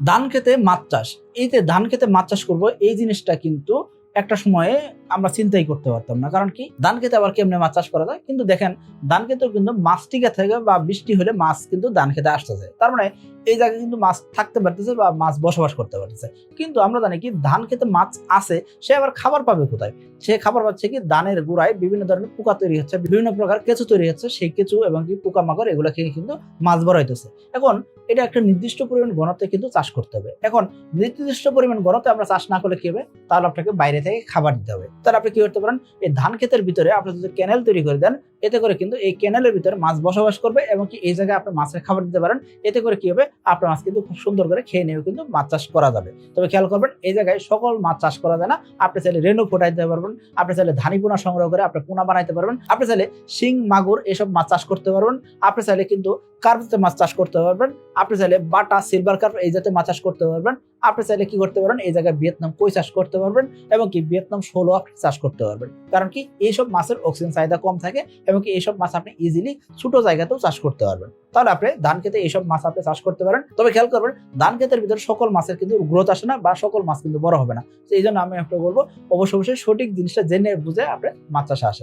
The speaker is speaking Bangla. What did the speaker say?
ধান খেতে মাছ চাষ। এই যে ধান খেতে মাছ চাষ করব, এই জিনিসটা কিন্তু একটা সময়ে আমরা চিন্তাই করতে পারতাম না। কারণ কি? ধান খেতে আবার কেমনে মাছ চাষ করা যায়? কিন্তু দেখেন, ধান খেতেও কিন্তু মাছ টিকে থাকে বা বৃষ্টি হলে মাছ কিন্তু ধান খেতে আসতেছে। তার মানে এই জায়গায় কিন্তু মাছ থাকতে পারতেছে বা মাছ বসবাস করতে পারতেছে। কিন্তু আমরা জানি কি? ধান খেতে মাছ আছে, সে আবার খাবার পাবে কোথায়? সে খাবার পাচ্ছে কি? ধানের গোড়ায় বিভিন্ন ধরনের পোকা তৈরি হচ্ছে, বিভিন্ন প্রকার কেঁচু তৈরি হচ্ছে, সেই কেঁচু এবং কি পোকামাকড় এগুলো খেয়ে কিন্তু মাছ বড় হইতেছে এখন এটা একটা নির্দিষ্ট পরিমাণ ঘনত্বে কিন্তু চাষ করতে হবে। এখন নির্দিষ্ট পরিমাণ ঘনত্বে আমরা চাষ না করলে কি হবে? তাহলে আপনাকে বাইরে থেকে খাবার দিতে হবে। তাহলে আপনি কি করতে পারেন? এই ধান ক্ষেতের ভিতরে আপনি যদি ক্যানেল তৈরি করে দেন এতে করে কিন্তু এই ক্যানেলের ভিতরে মাছ বসবাস করবে এবং কি এই জায়গায় আপনি মাছের খাবার দিতে পারেন। এতে করে কি হবে? আপনার মাছ কিন্তু খুব সুন্দর করে খেয়ে নিয়েও কিন্তু মাছ চাষ করা যাবে। তবে খেয়াল করবেন, এই জায়গায় সকল মাছ চাষ করা যায় না। আপনি চাইলে রেনু ফোটাই দিতে পারবেন, আপনি চাইলে ধানি পোনা সংগ্রহ করে আপনি পোনা বানাইতে পারবেন, আপনি চাইলে শিং, মাগুর এসব মাছ চাষ করতে পারবেন, আপনি চাইলে কিন্তু কার্পতে মাছ চাষ করতে পারবেন, আপনি চাইলে বাটা সিলভার কার্প এই জাতীয় মাছ চাষ করতে পারবেন, আপনি চাইলে কি করতে পারেন? এই জায়গায় ভিয়েতনাম কই চাষ করতে পারবেন এবং কি ভিয়েতনাম ষোলো চাষ করতে পারবেন। কারণ কি এইসব মাছের অক্সিজেন চাহিদা কম থাকে এবং কি এইসব মাছ আপনি ইজিলি ছোট জায়গাতেও চাষ করতে পারবেন। তাহলে আপনি ধান খেতে এইসব মাছ আপনি চাষ করতে পারেন। তবে খেয়াল করবেন, ধান খেতের ভিতরে সকল মাছের কিন্তু গ্রোথ আসে না বা সকল মাছ কিন্তু বড় হবে না। তো এই জন্য আমি আপনাকে বলব অবশ্য অবশ্যই সঠিক জিনিসটা জেনে বুঝে আপনি মাছ চাষে আসেন।